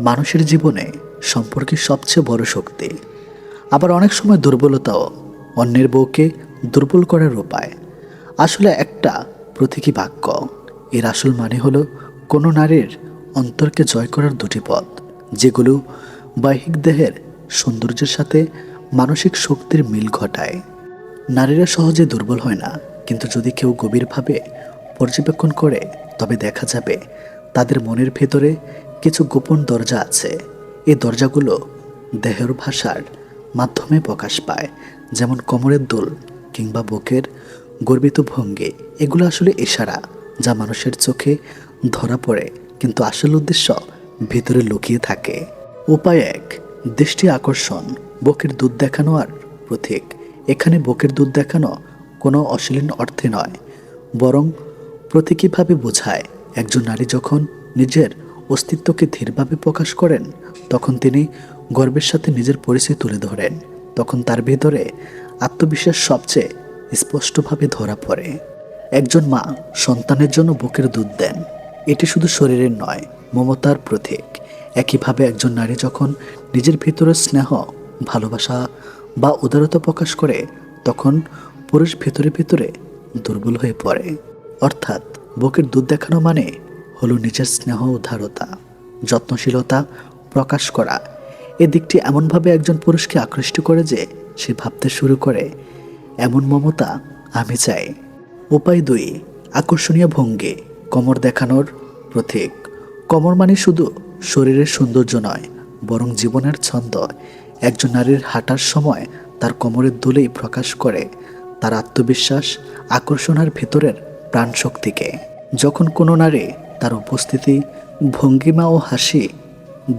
মানুষের জীবনে সম্পর্কের সবচেয়ে বড় শক্তি। আবার অনেক সময় দুর্বলতাও অন্যের বউকে দুর্বল করার উপায়। আসলে একটা প্রতীকী বাক্য। এর আসল মানে হলো, কোনো নারীর অন্তরকে জয় করার দুটি পথ, যেগুলো বাহ্যিক দেহের সৌন্দর্যের সাথে মানসিক শক্তির মিল ঘটায়। নারীরা সহজে দুর্বল হয় না, কিন্তু যদি কেউ গভীরভাবে পর্যবেক্ষণ করে, তবে দেখা যাবে তাদের মনের ভেতরে কিছু গোপন দরজা আছে। এই দরজাগুলো দেহের ভাষার মাধ্যমে প্রকাশ পায়, যেমন কোমরের দোল কিংবা বুকের গর্বিত ভঙ্গি। এগুলো আসলে ইশারা, যা মানুষের চোখে ধরা পড়ে, কিন্তু আসল উদ্দেশ্য ভিতরে লুকিয়ে থাকে। উপায় এক, দৃষ্টি আকর্ষণ, বকের দুধ দেখানো আর প্রতীক। এখানে বকের দুধ দেখানো কোনো অশ্লীল অর্থে নয়, বরং প্রতীকীভাবে বোঝায়। একজন নারী যখন নিজের অস্তিত্বকে ধীরভাবে প্রকাশ করেন, তখন তিনি গর্বের সাথে নিজের পরিচয় তুলে ধরেন। তখন তার ভেতরে আত্মবিশ্বাস সবচেয়ে স্পষ্টভাবে ধরা পড়ে। একজন মা সন্তানের জন্য বুকের দুধ দেন। এটি শুধু শরীরের নয়, মমতার প্রতীক। একইভাবে একজন নারী যখন নিজের ভিতরে স্নেহ, ভালোবাসা বা উদারতা প্রকাশ করে, তখন পুরুষ ভেতরে ভেতরে দুর্বল হয়ে পড়ে। অর্থাৎ বুকের দুধ দেখানো মানে হলো নিজের স্নেহ উদারতা যত্নশীলতা প্রকাশ করা। এ দিকটি এমনভাবে একজন পুরুষকে আকৃষ্ট করে যে সে ভাবতে শুরু করে, এমন মমতা আমি চাই। উপায় দুই, আকর্ষণীয় ভঙ্গি, কমর দেখানোর প্রতীক। কমর মানে শুধু শরীরের সৌন্দর্য নয়, বরং জীবনের ছন্দ। একজন নারীর হাঁটার সময় তার কোমরের দুলেই প্রকাশ করে, তার আত্মবিশ্বাস আকর্ষণ আর ভেতরের প্রাণশক্তিকে। যখন কোনো নারী তার উপস্থিতি ভঙ্গিমা ও হাসি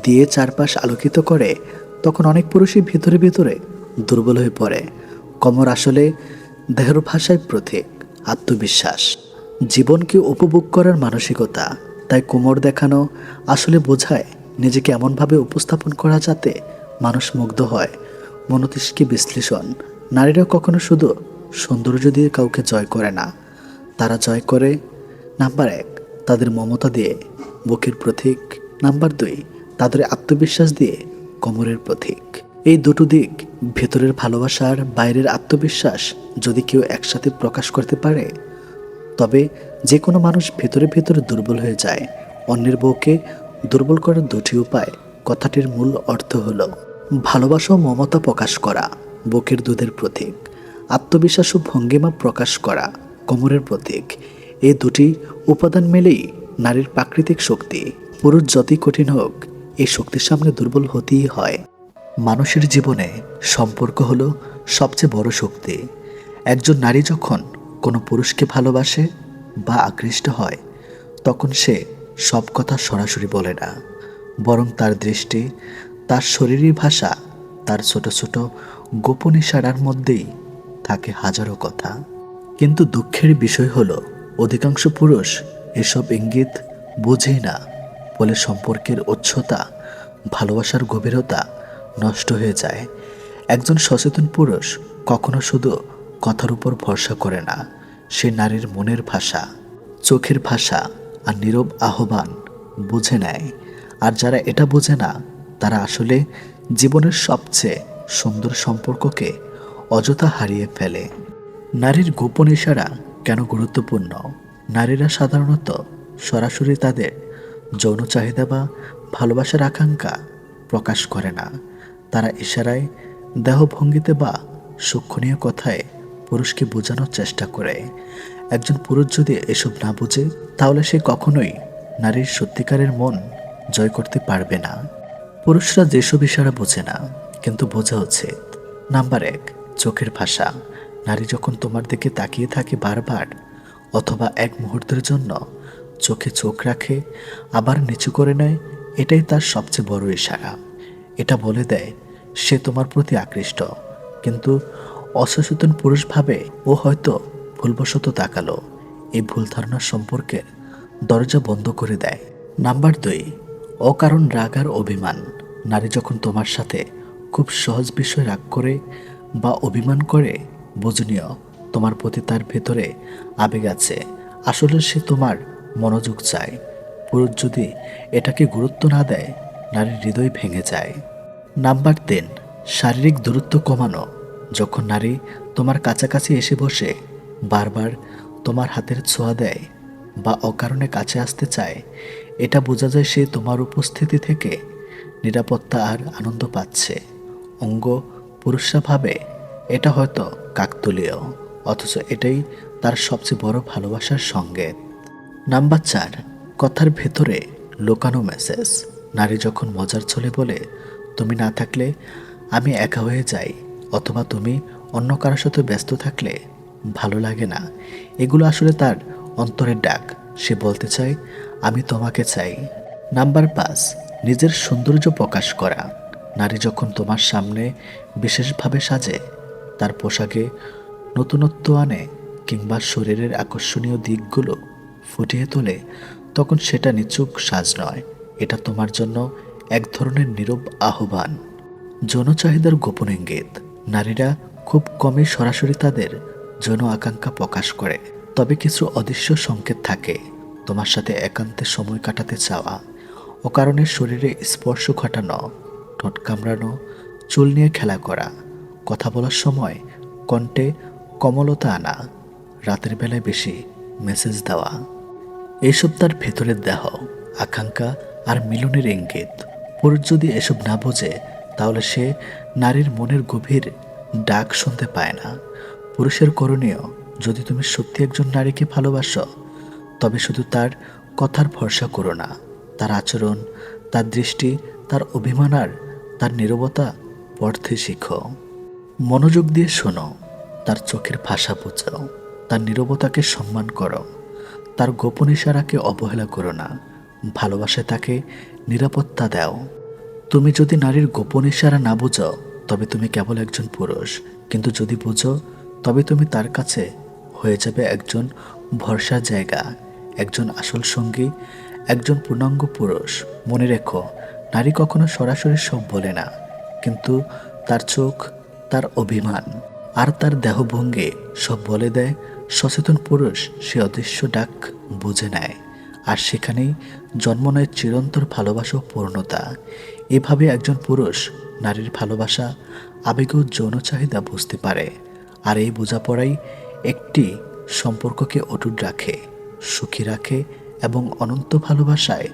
দিয়ে চারপাশ আলোকিত করে, তখন অনেক পুরুষই ভিতরে ভিতরে দুর্বল হয়ে পড়ে। কমর আসলে দেহের ভাষায় প্রতীক, আত্মবিশ্বাস। জীবনকে উপভোগ করার মানসিকতা। তাই কোমর দেখানো আসলে বোঝায় নিজেকে এমনভাবে উপস্থাপন করা যাতে মানুষ মুগ্ধ হয়। মনতিষ্কি বিশ্লেষণ। নারীরা কখনো শুধু সৌন্দর্য দিয়ে কাউকে জয় করে না। তারা জয় করে, নাম্বার এক তাদের মমতা দিয়ে বুকের প্রতীক নাম্বার দুই, তাদের আত্মবিশ্বাস দিয়ে, কোমরের প্রতীক। এই দুটো দিক ভেতরের ভালোবাসার বাইরের আত্মবিশ্বাস যদি কেউ একসাথে প্রকাশ করতে পারে, তবে যে কোনো মানুষ ভেতরে ভেতরে দুর্বল হয়ে যায়। অন্যের বউকে দুর্বল করার দুটি উপায় কথাটির মূল অর্থ হল ভালোবাসা ও মমতা প্রকাশ করা, বুকের দুধের প্রতীক, আত্মবিশ্বাস ও ভঙ্গিমা প্রকাশ করা, কোমরের প্রতীক। এই দুটি উপাদান মেলেই নারীর প্রাকৃতিক শক্তি, পুরুষ যতই কঠিন হোক, এই শক্তির সামনে দুর্বল হতেই হয়। মানুষের জীবনে সম্পর্ক হলো সবচেয়ে বড় শক্তি। একজন নারী যখন কোনো পুরুষকে ভালোবাসে বা আকৃষ্ট হয়, তখন সে সব কথা সরাসরি বলে না। বরং তার দৃষ্টি, তার শরীরী ভাষা, তার ছোট ছোট গোপন ইশারার মধ্যেই থাকে হাজারো কথা। কিন্তু দুঃখের বিষয় হলো অধিকাংশ পুরুষ এসব ইঙ্গিত বোঝেই না ফলে সম্পর্কের উচ্চতা, ভালোবাসার গভীরতা নষ্ট হয়ে যায়। একজন সচেতন পুরুষ কখনো শুধু কথার উপর ভরসা করে না, সে নারীর মনের ভাষা, চোখের ভাষা আর নীরব আহ্বান বুঝে নেয়। আর যারা এটা বোঝে না, তারা আসলে জীবনের সবচেয়ে সুন্দর সম্পর্ককে অযথা হারিয়ে ফেলে। নারীর গোপন ইশারা কেন গুরুত্বপূর্ণ? নারীরা সাধারণত সরাসরি তাদের যৌন চাহিদা বা ভালোবাসার আকাঙ্ক্ষা প্রকাশ করে না। তারা ইশারায় দেহভঙ্গিতে বা সূক্ষ্মণীয় কথায় পুরুষকে বোঝানোর চেষ্টা করে। একজন পুরুষ যদি এসব না বোঝে, তাহলে সে কখনোই নারীর সত্যিকারের মন জয় করতে পারবে না। পুরুষরা যেসব ইশারা বোঝে না, কিন্তু বোঝা উচিত। নাম্বার এক, চোখের ভাষা। নারী যখন তোমার দিকে তাকিয়ে থাকে বারবার অথবা এক মুহূর্তের জন্য চোখে চোখ রাখে, আবার নিচু করে নেয়, এটাই তার সবচেয়ে বড় ইশারা। এটা বলে দেয়, সে তোমার প্রতি আকৃষ্ট। কিন্তু অসচেতন পুরুষ ভাবে ও হয়তো ভুলবশত তাকালো। এই ভুল ধারণা সম্পর্কে দরজা বন্ধ করে দেয়। নাম্বার দুই, অকারণ রাগ আর অভিমান। নারী যখন তোমার সাথে খুব সহজ বিষয় রাগ করে বা অভিমান করে বুঝনীয়, তোমার প্রতি তার ভেতরে আবেগ আছে। আসলে সে তোমার মনোযোগ চায়। পুরুষ যদি এটাকে গুরুত্ব না দেয়, নারীর হৃদয় ভেঙে যায়। নাম্বার তিন, শারীরিক দূরত্ব কমানো। যখন নারী তোমার কাছাকাছি এসে বসে, বারবার তোমার হাতের ছোঁয়া দেয় বা অকারণে কাছে আসতে চায়, এটা বোঝা যায় সে তোমার উপস্থিতি থেকে নিরাপত্তা আর আনন্দ পাচ্ছে। অঙ্গ পুরুষরা ভাবে, এটা হয়তো কাকতলীয় অথচ এটাই তার সবচেয়ে বড় ভালোবাসার সঙ্গেত নাম্বার চার, কথার ভেতরে লোকানো মেসেজ নারী যখন মজার ছলে বলে, তুমি না থাকলে আমি একা হয়ে যাই, অথবা তুমি অন্য কারোর সাথে ব্যস্ত থাকলে ভালো লাগে না। এগুলো আসলে তার অন্তরের ডাক। সে বলতে চায়, আমি তোমাকে চাই। নাম্বার পাঁচ, নিজের সৌন্দর্য প্রকাশ করা। নারী যখন তোমার সামনে বিশেষভাবে সাজে তার পোশাকে নতুনত্ব আনে কিংবা শরীরের আকর্ষণীয় দিকগুলো ফুটিয়ে তোলে, তখন সেটা নিচুক সাজ নয়। এটা তোমার জন্য এক ধরনের নীরব আহ্বান। যৌন চাহিদার গোপন ইঙ্গিত। নারীরা খুব কমই সরাসরি তাদের যৌন আকাঙ্ক্ষা প্রকাশ করে। তবে কিছু অদৃশ্য সংকেত থাকে। তোমার সাথে একান্তে সময় কাটাতে চাওয়া। অকারণে শরীরে স্পর্শ ঘটানো, ঠোঁট কামড়ানো, চুল নিয়ে খেলা করা কথা বলার সময় কণ্ঠে কমলতা আনা, রাতের বেলায় বেশি মেসেজ দেওয়া। এইসব তার ভেতরের দেহ, আকাঙ্ক্ষা আর মিলনের ইঙ্গিত। পুরুষ যদি এসব না বোঝে, তাহলে সে নারীর মনের গভীর ডাক শুনতে পায় না। পুরুষের করণীয়, যদি তুমি সত্যি একজন নারীকে ভালোবাসো, তবে শুধু তার কথার ভরসা করো না। তার আচরণ, তার দৃষ্টি, তার অভিমান আর তার নীরবতা পড়তে শিখো। মনোযোগ দিয়ে শোনো, তার চোখের ভাষা বোঝাও, তার নীরবতাকে সম্মান করো, তার গোপন ইশারাকে অবহেলা করো না ভালোবাসায় তাকে নিরাপত্তা দাও। তুমি যদি নারীর গোপন ইশারা না বুঝো, তবে তুমি কেবল একজন পুরুষ, কিন্তু যদি বুঝো, তবে তুমি তার কাছে হয়ে যাবে একজন ভরসার জায়গা, একজন আসল সঙ্গী, একজন পূর্ণাঙ্গ পুরুষ। মনে রেখো, নারী কখনো সরাসরি সব বলে না, কিন্তু তার চোখ তার অভিমান আর তার দেহভঙ্গি সব বলে দেয়, সচেতন পুরুষ সে অদৃশ্য ডাক বুঝে নেয়। আর সেখানেই জন্ম নেয় চিরন্তর ভালোবাসা ও পূর্ণতা। এভাবে একজন পুরুষ নারীর ভালোবাসা, আবেগ যৌন চাহিদা বুঝতে পারে। আর এই বোঝাপড়াই একটি সম্পর্ককে অটুট রাখে, সুখী রাখে এবং অনন্ত ভালোবাসায়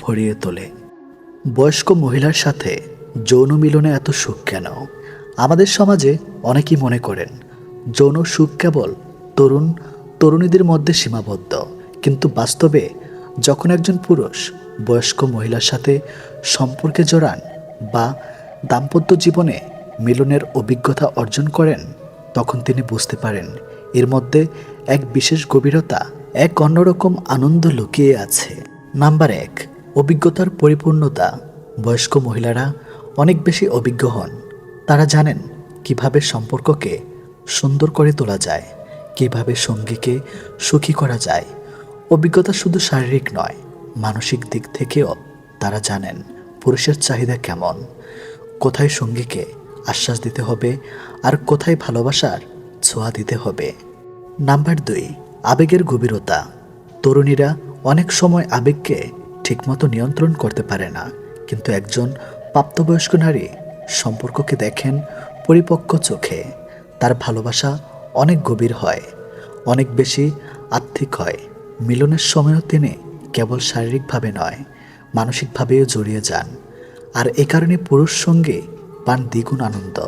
ভরিয়ে তোলে। বয়স্ক মহিলার সাথে যৌন মিলনে এত সুখ কেন? আমাদের সমাজে অনেকেই মনে করেন, যৌন সুখ কেবল তরুণ, তরুণীদের মধ্যে সীমাবদ্ধ। কিন্তু বাস্তবে যখন একজন পুরুষ বয়স্ক মহিলার সাথে সম্পর্কে জড়ান বা দাম্পত্য জীবনে মিলনের অভিজ্ঞতা অর্জন করেন, তখন তিনি বুঝতে পারেন এর মধ্যে এক বিশেষ গভীরতা, এক অন্যরকম আনন্দ লুকিয়ে আছে। নাম্বার এক, অভিজ্ঞতার পরিপূর্ণতা। বয়স্ক মহিলারা অনেক বেশি অভিজ্ঞ হন। তারা জানেন কীভাবে সম্পর্ককে সুন্দর করে তোলা যায়, কীভাবে সঙ্গীকে সুখী করা যায়। অভিজ্ঞতা শুধু শারীরিক নয়, মানসিক দিক থেকেও তারা জানেন পুরুষের চাহিদা কেমন, কোথায় সঙ্গীকে আশ্বাস দিতে হবে আর কোথায় ভালোবাসার ছোঁয়া দিতে হবে। নাম্বার দুই, আবেগের গভীরতা। তরুণীরা অনেক সময় আবেগকে ঠিকমতো নিয়ন্ত্রণ করতে পারে না, কিন্তু একজন প্রাপ্তবয়স্ক নারী সম্পর্ককে দেখেন পরিপক্ক চোখে। তার ভালোবাসা অনেক গভীর হয়, অনেক বেশি আর্থিক হয়। মিলনের সময়ও তিনি কেবল শারীরিকভাবে নয়, মানসিকভাবেও জড়িয়ে যান। আর এ কারণে পুরুষ সঙ্গে পান দ্বিগুণ আনন্দ,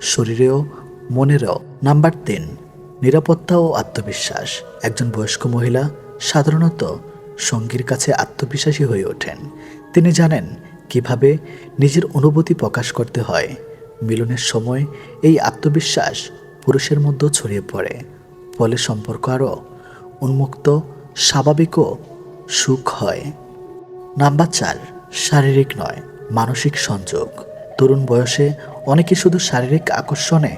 শরীরেও, মনেরও। নাম্বার তিন, নিরাপত্তা ও আত্মবিশ্বাস। একজন বয়স্ক মহিলা সাধারণত সঙ্গীর কাছে আত্মবিশ্বাসী হয়ে ওঠেন। তিনি জানেন কীভাবে নিজের অনুভূতি প্রকাশ করতে হয়। মিলনের সময় এই আত্মবিশ্বাস পুরুষের মধ্যেও ছড়িয়ে পড়ে। ফলে সম্পর্ক আরও উন্মুক্ত, স্বাভাবিক ও সুখ হয়। নাম্বার চার, শারীরিক নয়, মানসিক সংযোগ। তরুণ বয়সে অনেকে শুধু শারীরিক আকর্ষণে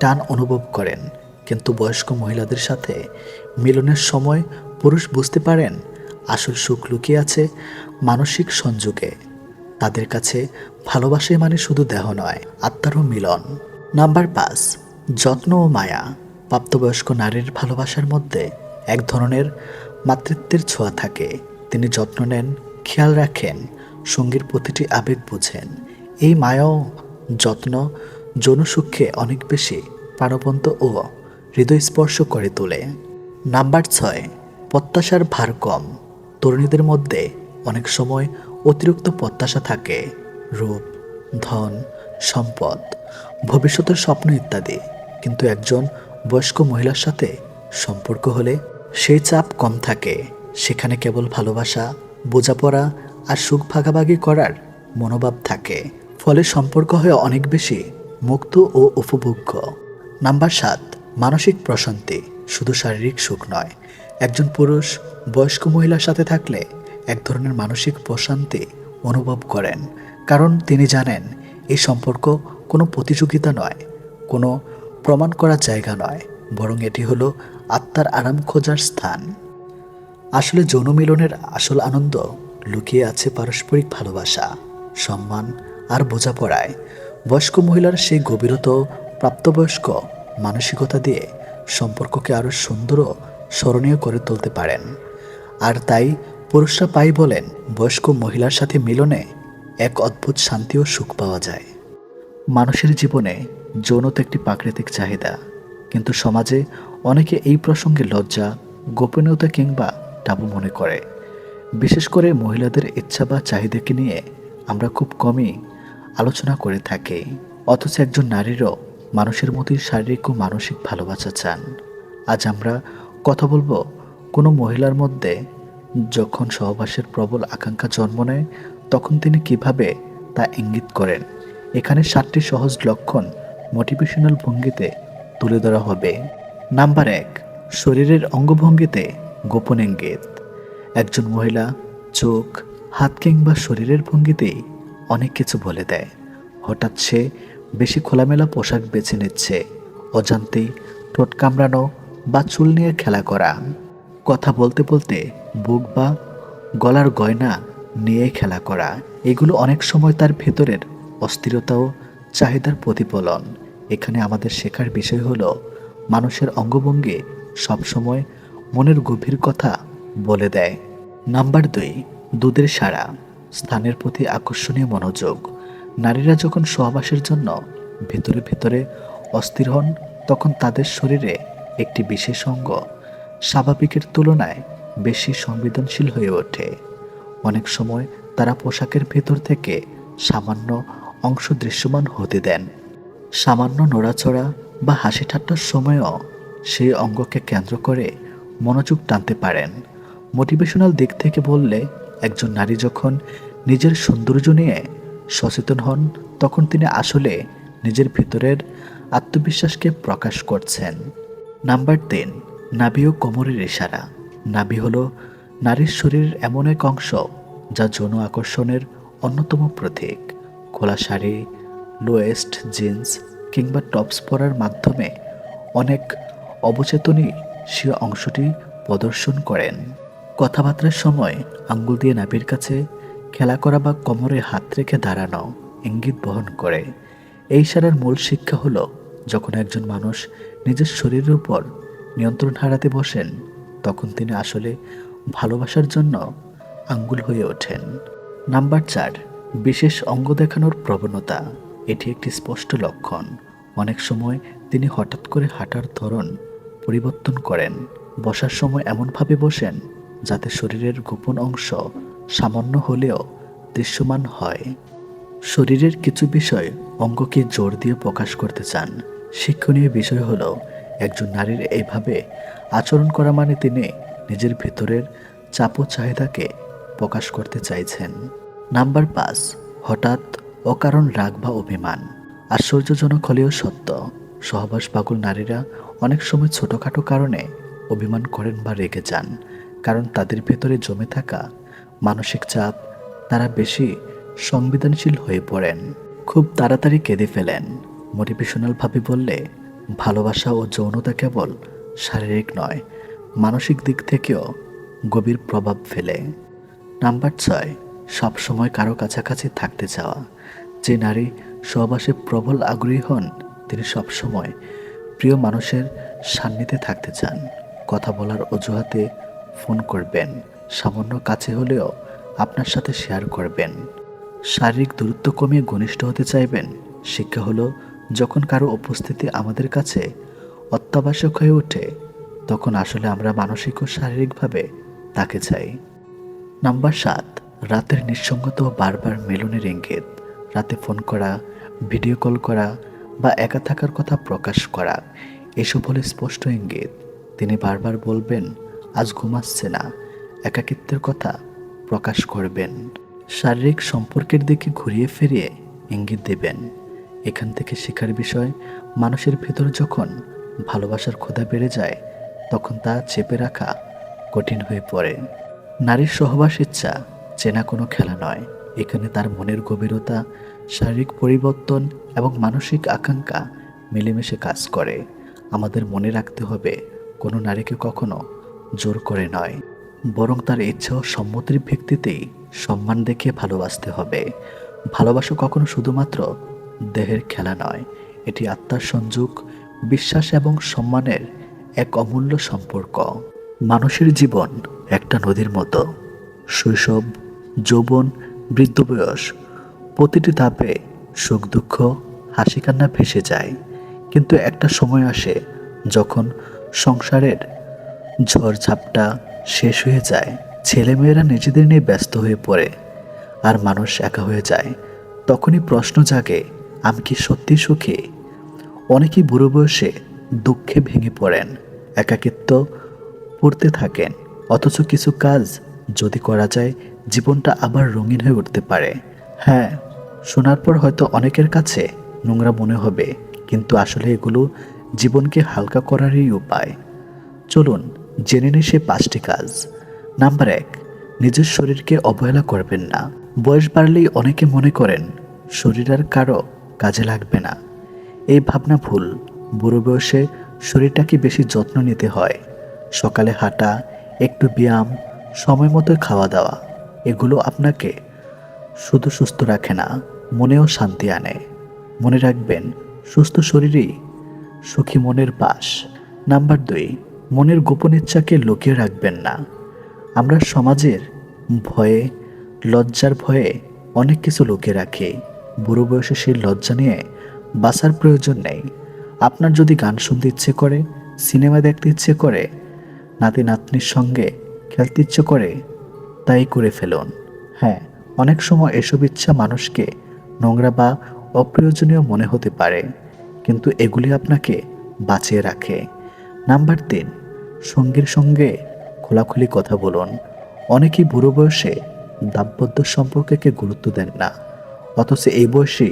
টান অনুভব করেন, কিন্তু বয়স্ক মহিলাদের সাথে মিলনের সময় পুরুষ বুঝতে পারেন আসল সুখ লুকিয়ে আছে মানসিক সংযোগে। তাদের কাছে ভালোবাসে মানে শুধু দেহ নয়, আত্মারও মিলন। নাম্বার পাঁচ, যত্ন ও মায়া। প্রাপ্তবয়স্ক নারীর ভালোবাসার মধ্যে এক ধরনের মাতৃত্বের ছোঁয়া থাকে। তিনি যত্ন নেন, খেয়াল রাখেন, সঙ্গীর প্রতিটি আবেগ বুঝেন। এই মায়াও যত্ন যৌনসুখে অনেক বেশি প্রাণবন্ত ও হৃদয়স্পর্শ করে তোলে। নাম্বার ছয়, প্রত্যাশার ভার কম। তরুণীদের মধ্যে অনেক সময় অতিরিক্ত প্রত্যাশা থাকে। রূপ, ধন, সম্পদ, ভবিষ্যতের স্বপ্ন ইত্যাদি। কিন্তু একজন বয়স্ক মহিলার সাথে সম্পর্ক হলে সেই চাপ কম থাকে। সেখানে কেবল ভালোবাসা, বোঝাপড়া আর সুখ ভাগাভাগি করার মনোভাব থাকে। ফলে সম্পর্ক হয় অনেক বেশি মুক্ত ও উপভোগ্য। নাম্বার সাত, মানসিক প্রশান্তি। শুধু শারীরিক সুখ নয়, একজন পুরুষ বয়স্ক মহিলার সাথে থাকলে এক ধরনের মানসিক প্রশান্তি অনুভব করেন। কারণ তিনি জানেন এই সম্পর্ক কোনো প্রতিযোগিতা নয়, কোনো প্রমাণ করার জায়গা নয়, বরং এটি হলো আত্মার আরাম খোঁজার স্থান। আসলে যৌন মিলনের আসল আনন্দ লুকিয়ে আছে পারস্পরিক ভালোবাসা, সম্মান আর বোঝাপড়ায়। বয়স্ক মহিলার সেই গভীরত প্রাপ্তবয়স্ক মানসিকতা দিয়ে সম্পর্ককে আরও সুন্দর ও স্মরণীয় করে তুলতে পারেন। আর তাই পুরুষরা পাই বলেন, বয়স্ক মহিলার সাথে মিলনে এক অদ্ভুত শান্তি ও সুখ পাওয়া যায়। মানুষের জীবনে যৌনতা একটি প্রাকৃতিক চাহিদা। কিন্তু সমাজে অনেকে এই প্রসঙ্গে লজ্জা, গোপনীয়তা কিংবা টাবু মনে করে। বিশেষ করে মহিলাদের ইচ্ছা বা চাহিদাকে নিয়ে আমরা খুব কমই আলোচনা করে থাকি। অথচ একজন নারীরও মানুষের মতোই শারীরিক ও মানসিক ভালোবাসা চান। আজ আমরা কথা বলব কোনো মহিলার মধ্যে যখন সহবাসের প্রবল আকাঙ্ক্ষা জন্ম নেয়, তখন তিনি কীভাবে তা ইঙ্গিত করেন? এখানে সাতটি সহজ লক্ষণ মোটিভেশনাল ভঙ্গিতে তুলে ধরা হবে। নাম্বার এক, শরীরের অঙ্গভঙ্গিতে গোপন ইঙ্গিত। একজন মহিলা চোখ, হাত কিংবা শরীরের ভঙ্গিতেই অনেক কিছু বলে দেয়। হঠাৎ সে বেশি খোলামেলা পোশাক বেছে নিচ্ছে। অজান্তেই ঠোঁট কামড়ানো বা চুল নিয়ে খেলা করা। কথা বলতে বলতে বুক বা গলার গয়না নিয়ে খেলা করা, এগুলো অনেক সময় তার ভেতরের অস্থিরতা ও চাহিদার প্রতিফলন। এখানে আমাদের শেখার বিষয় হলো, মানুষের অঙ্গভঙ্গি সবসময় মনের গভীর কথা বলে দেয়। নাম্বার দুই, দুধের সাড়া, স্থানের প্রতি আকর্ষণীয় মনোযোগ। নারীরা যখন সহবাসের জন্য ভেতরে ভেতরে অস্থির হন, তখন তাদের শরীরে একটি বিশেষ অঙ্গ স্বাভাবিকের তুলনায় বেশি সংবেদনশীল হয়ে ওঠে। অনেক সময় তারা পোশাকের ভেতর থেকে সামান্য অংশ দৃশ্যমান হতে দেন। সামান্য নড়াচড়া বা হাসি ঠাট্টার সময়ও সেই অঙ্গকে কেন্দ্র করে মনোযোগ টানতে পারেন। মোটিভেশনাল দিক থেকে বললে, একজন নারী যখন নিজের সৌন্দর্য নিয়ে সচেতন হন, তখন তিনি আসলে নিজের ভিতরের আত্মবিশ্বাসকে প্রকাশ করছেন। নাম্বার তিন নাভি ও কোমরের ইশারা। নাভি হলো নারীর শরীরের এমন এক অংশ যা যৌন আকর্ষণের অন্যতম প্রতীক। খোলা শাড়ি, লোয়েস্ট জিন্স কিংবা টপস পরার মাধ্যমে অনেক অবচেতনই সে অংশটি প্রদর্শন করেন। কথাবার্তার সময় আঙ্গুল দিয়ে নাভির কাছে খেলা করা বা কোমরে হাত রেখে দাঁড়ানো ইঙ্গিত বহন করে। এই সারার মূল শিক্ষা হলো যখন একজন মানুষ নিজের শরীরের উপর নিয়ন্ত্রণ হারাতে বসেন, তখন তিনি আসলে ভালোবাসার জন্য আঙ্গুল হয়ে ওঠেন। নাম্বার চার, বিশেষ অঙ্গ দেখানোর প্রবণতা। এটি একটি স্পষ্ট লক্ষণ। অনেক সময় তিনি হঠাৎ করে হাঁটার ধরন পরিবর্তন করেন। বসার সময় এমনভাবে বসেন যাতে শরীরের গোপন অংশ সামান্য হলেও দৃশ্যমান হয়। শরীরের কিছু বিষয় অঙ্গকে জোর দিয়ে প্রকাশ করতে চান। শিক্ষণীয় বিষয় হলো একজন নারীর এইভাবে আচরণ করা মানে তিনি নিজের ভেতরের চাপ চাহিদাকে প্রকাশ করতে চাইছেন। নাম্বার পাঁচ, হঠাৎ অকারণ রাগ বা অভিমান। আশ্চর্যজনক হলেও সত্য, সহবাস পাগল নারীরা অনেক সময় ছোটোখাটো কারণে অভিমান করেন বা রেগে যান, কারণ তাদের ভেতরে জমে থাকা মানসিক চাপ তারা বেশি সংবেদনশীল হয়ে পড়েন। খুব তাড়াতাড়ি কেঁদে ফেলেন। মোটিভেশনালভাবে বললে ভালোবাসা ও যৌনতা কেবল শারীরিক নয়, মানসিক দিক থেকেও গভীর প্রভাব ফেলে। নাম্বার ছয়, সবসময় কারও কাছাকাছি থাকতে চাওয়া। যে নারী সহবাসে প্রবল আগ্রহী হন, তিনি সবসময় প্রিয় মানুষের সান্নিধ্যে থাকতে চান। কথা বলার অজুহাতে ফোন করবেন, সামান্য কাছে হলেও আপনার সাথে শেয়ার করবেন। শারীরিক দূরত্ব কমিয়ে ঘনিষ্ঠ হতে চাইবেন, শিক্ষা হলো যখন কারও উপস্থিতি আমাদের কাছে অত্যাবশ্যক হয়ে ওঠে, তখন আসলে আমরা মানসিক ও শারীরিকভাবে তাকে চাই। নাম্বার সাত, রাতের নিঃসঙ্গত বারবার মেলনের ইঙ্গিত। রাতে ফোন করা, ভিডিও কল করা বা একা থাকার কথা প্রকাশ করা, এসব হলে স্পষ্ট ইঙ্গিত। তিনি বারবার বলবেন, আজ ঘুমাচ্ছে না। একাকিত্বের কথা প্রকাশ করবেন। শারীরিক সম্পর্কের দিকে ঘুরিয়ে ফিরিয়ে ইঙ্গিত দেবেন। এখান থেকে শেখার বিষয়, মানুষের ভেতর যখন ভালোবাসার ক্ষুধা বেড়ে যায়, তখন তা চেপে রাখা কঠিন হয়ে পড়ে। নারীর সহবাস ইচ্ছা, চেনা কোনো খেলা নয়। এখানে তার মনের গভীরতা, শারীরিক পরিবর্তন এবং মানসিক আকাঙ্ক্ষা মিলেমিশে কাজ করে। আমাদের মনে রাখতে হবে, কোনো নারীকে কখনো জোর করে নয়। বরং তার ইচ্ছা ও সম্মতির ভিত্তিতেই সম্মান দেখে ভালোবাসতে হবে। ভালোবাসা কখনো শুধুমাত্র দেহের খেলা নয়। এটি আত্মার সংযোগ, বিশ্বাস এবং সম্মানের এক অমূল্য সম্পর্ক। মানুষের জীবন একটা নদীর মতো। শৈশব, যৌবন, বৃদ্ধ বয়স, প্রতিটি ধাপে সুখ, দুঃখ হাসি কান্না ভেসে যায়। কিন্তু একটা সময় আসে যখন সংসারের ঝড়ঝাপটা শেষ হয়ে যায়, ছেলেমেয়েরা নিজেদের নিয়ে ব্যস্ত হয়ে পড়ে আর মানুষ একা হয়ে যায়। তখনই প্রশ্ন জাগে আমি কি সত্যি সুখী? অনেকেই বুড়ো বয়সে দুঃখে ভেঙে পড়েন, একাকিত্ব পড়তে থাকেন, অথচ কিছু কাজ যদি করা যায়, জীবনটা আবার রঙিন হয়ে উঠতে পারে। হ্যাঁ শোনার পর হয়তো অনেকের কাছে নোংরা মনে হবে, কিন্তু আসলে এগুলো জীবনকে হালকা করারই উপায়। চলুন, জেনে নিই সে পাঁচটি কাজ। নাম্বার এক, নিজের শরীরকে অবহেলা করবেন না। বয়স বাড়লেই অনেকে মনে করেন, শরীর আর কারও কাজে লাগবে না। এই ভাবনা ভুল। বুড়ো বয়সে শরীরটাকে বেশি যত্ন নিতে হয়। সকালে হাঁটা, একটু ব্যায়াম, সময় মতো খাওয়া দাওয়া, এগুলো আপনাকে শুধু সুস্থ রাখে না, মনেও শান্তি আনে। মনে রাখবেন, সুস্থ শরীরই সুখী মনের বাস নাম্বার দুই, মনের গোপন ইচ্ছাকে লুকিয়ে রাখবেন না। আমরা সমাজের ভয়ে, লজ্জার ভয়ে অনেক কিছু লুকিয়ে রাখি। বুড়ো বয়সে সেই লজ্জা নিয়ে বাঁচার প্রয়োজন নেই। আপনার যদি গান শুনতে ইচ্ছে করে, সিনেমা দেখতে ইচ্ছে করে, নাতি নাতনির সঙ্গে খেলতে ইচ্ছে করে, তাই করে ফেলুন। হ্যাঁ অনেক সময় এসব ইচ্ছা মানুষকে নোংরা বা অপ্রয়োজনীয় মনে হতে পারে, কিন্তু এগুলি আপনাকে বাঁচিয়ে রাখে। নাম্বার তিন, সঙ্গীর সঙ্গে খোলাখুলি কথা বলুন। অনেকেই বুড়ো বয়সে দাম্পত্য সম্পর্ককে গুরুত্ব দেন না। অথচ এই বয়সে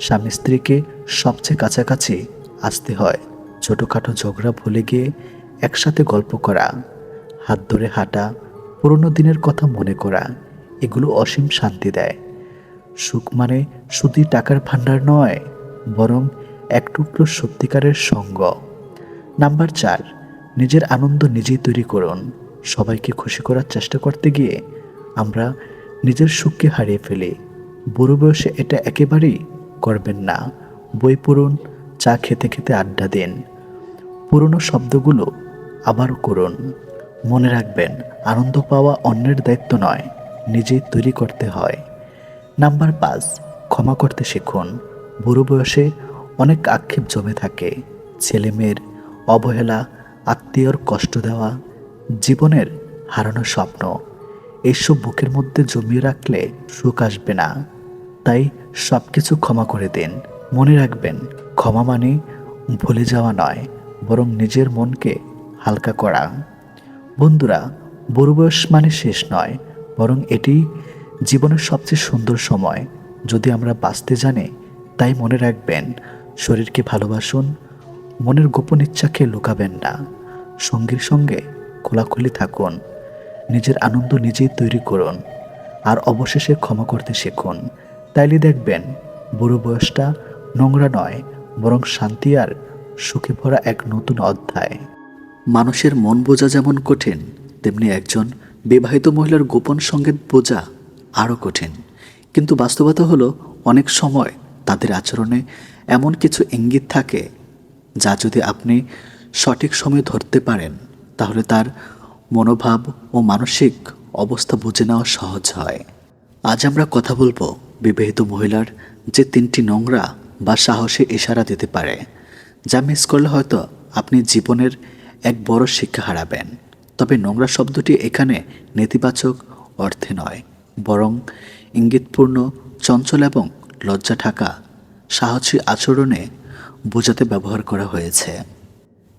স্বামী স্ত্রীকে সবচেয়ে কাছাকাছি আসতে হয়। ছোটোখাটো ঝগড়া ভুলে গিয়ে একসাথে গল্প করা, হাত ধরে হাঁটা, পুরনো দিনের কথা মনে করা, এগুলো অসীম শান্তি দেয়। সুখ মানে শুধুই টাকার ভাণ্ডার নয়, বরং এক টুকরো সত্যিকারের সঙ্গ। নাম্বার চার, নিজের আনন্দ নিজেই তৈরি করুন। সবাইকে খুশি করার চেষ্টা করতে গিয়ে আমরা নিজের সুখকে হারিয়ে ফেলি। বুড়ো বয়সে এটা একেবারেই করবেন না। বই পড়ুন, চা খেতে খেতে আড্ডা দিন। পুরনো শব্দগুলো আবার করুন। মনে রাখবেন, আনন্দ পাওয়া অন্যের দায়িত্ব নয়, নিজেই তৈরি করতে হয়। নাম্বার পাঁচ, ক্ষমা করতে শিখুন। বুড়ো বয়সে অনেক আক্ষেপ জমে থাকে। ছেলে মেয়ের অবহেলা, আত্মীয়র কষ্ট দেওয়া, জীবনের হারানো স্বপ্ন এইসব বুকের মধ্যে জমিয়ে রাখলে সুখ আসবে না। তাই সব কিছু ক্ষমা করে দিন। মনে রাখবেন, ক্ষমা মানে ভুলে যাওয়া নয়, বরং নিজের মনকে হালকা করা। বন্ধুরা বুড়ো বয়স মানে শেষ নয়, বরং এটি জীবনের সবচেয়ে সুন্দর সময়। যদি আমরা বাঁচতে জানি, তাই মনে রাখবেন, শরীরকে ভালোবাসুন, মনের গোপন ইচ্ছাকে লুকাবেন না। সঙ্গীর সঙ্গে খোলাখুলি থাকুন, নিজের আনন্দ নিজেই তৈরি করুন, আর অবশেষে ক্ষমা করতে শিখুন। তাইলে দেখবেন, বুড়ো বয়সটা নোংরা নয়, বরং শান্তি আর সুখে ভরা এক নতুন অধ্যায়। মানুষের মন বোঝা যেমন কঠিন, তেমনি একজন বিবাহিত মহিলার গোপন সংগীত বোঝা আরও কঠিন। কিন্তু বাস্তবতা হলো, অনেক সময় তাদের আচরণে এমন কিছু ইঙ্গিত থাকে, যা যদি আপনি সঠিক সময়ে ধরতে পারেন, তাহলে তার মনোভাব ও মানসিক অবস্থা বুঝে নেওয়া সহজ হয়। আজ আমরা কথা বলব বিবাহিত মহিলার যে তিনটি নোংরা বা সাহসে ইশারা দিতে পারে, যা মিস করলে হয়তো আপনি জীবনের এক বড় শিক্ষা হারাবেন। তবে নোংরা শব্দটি এখানে নেতিবাচক অর্থে নয়, বরং ইঙ্গিতপূর্ণ, চঞ্চল এবং লজ্জা ঢাকা সাহসী আচরণে বোঝাতে ব্যবহার করা হয়েছে।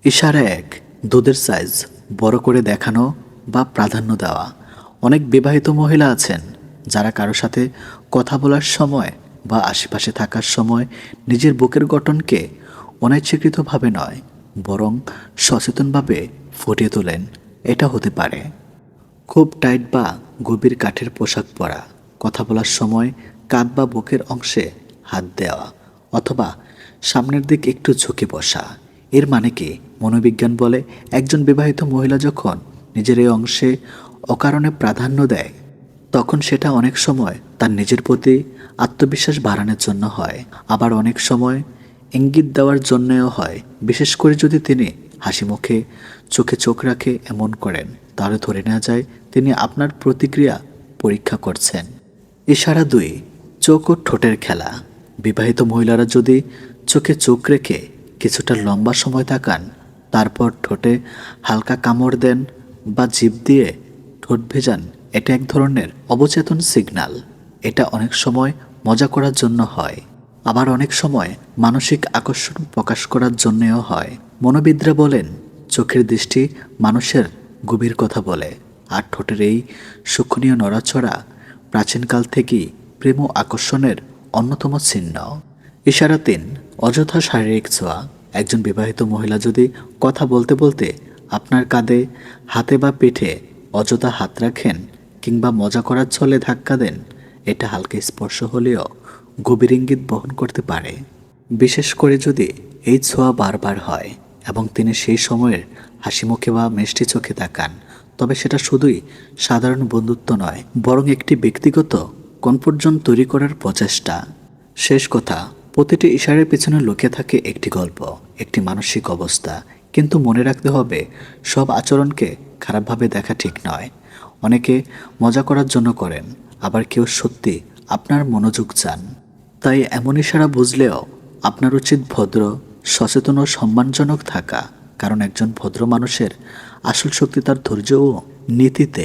ইশারা এক, দুধের সাইজ বড় করে দেখানো বা প্রাধান্য দেওয়া। অনেক বিবাহিত মহিলা আছেন যারা কারও সাথে কথা বলার সময় বা আশেপাশে থাকার সময় নিজের বুকের গঠনকে অনিচ্ছাকৃতভাবে নয়, বরং সচেতনভাবে ফুটিয়ে তোলেন। এটা হতে পারে। খুব টাইট বা গভীর কাঠের পোশাক পরা, কথা বলার সময় কাঁধ বা বুকের অংশে হাত দেওয়া, অথবা সামনের দিক একটু ঝুঁকে বসা। এর মানে কি? মনোবিজ্ঞান বলে একজন বিবাহিত মহিলা যখন নিজের এই অংশে অকারণে প্রাধান্য দেয় তখন সেটা অনেক সময় তার নিজের প্রতি আত্মবিশ্বাস বাড়ানোর জন্য হয়। আবার অনেক সময় ইঙ্গিত দেওয়ার জন্যও হয়। বিশেষ করে যদি তিনি হাসি মুখে চোখে চোখ রাখে এমন করেন, তাহলে ধরে নেওয়া যায় তিনি আপনার প্রতিক্রিয়া পরীক্ষা করছেন। ইশারা দুই, চোখ ও ঠোঁটের খেলা। বিবাহিত মহিলারা যদি চোখে চোখ রেখে কিছুটা লম্বা সময় তাকান, তারপর ঠোঁটে হালকা কামড় দেন বা জিভ দিয়ে ঠোঁট ভেজান এটা এক ধরনের অবচেতন সিগন্যাল এটা অনেক সময় মজা করার জন্য হয়। আবার অনেক সময় মানসিক আকর্ষণ প্রকাশ করার জন্যও হয়। মনোবিদরা বলেন, চোখের দৃষ্টি মানুষের গভীর কথা বলে, আর ঠোঁটের এই সূক্ষ্মীয় নড়াচড়া প্রাচীনকাল থেকেই প্রেম ও আকর্ষণের অন্যতম চিহ্ন ইশারা তিন, অযথা শারীরিক ছোঁয়া। একজন বিবাহিত মহিলা যদি কথা বলতে বলতে আপনার কাঁধে, হাতে বা পিঠে অযথা হাত রাখেন কিংবা মজা করার ছলে ধাক্কা দেন, এটা হালকা স্পর্শ হলেও গভীর ইঙ্গিত বহন করতে পারে। বিশেষ করে যদি এই ছোঁয়া বারবার হয় এবং তিনি সেই সময়ের হাসি মুখে বা মিষ্টি চোখে তাকান, তবে সেটা শুধুই সাধারণ বন্ধুত্ব নয়, বরং একটি ব্যক্তিগত কনফর্টজন তৈরি করার প্রচেষ্টা। শেষ কথা, প্রতিটি ইশারের পেছনে লুকিয়ে থাকে একটি গল্প, একটি মানসিক অবস্থা, কিন্তু মনে রাখতে হবে সব আচরণকে খারাপভাবে দেখা ঠিক নয়। অনেকে মজা করার জন্য করেন, আবার কেউ সত্যি আপনার মনোযোগ চান। তাই এমন ইশারা বুঝলেও আপনার উচিত ভদ্র, সচেতন ও সম্মানজনক থাকা, কারণ একজন ভদ্র মানুষের আসল শক্তি তার ধৈর্য ও নীতিতে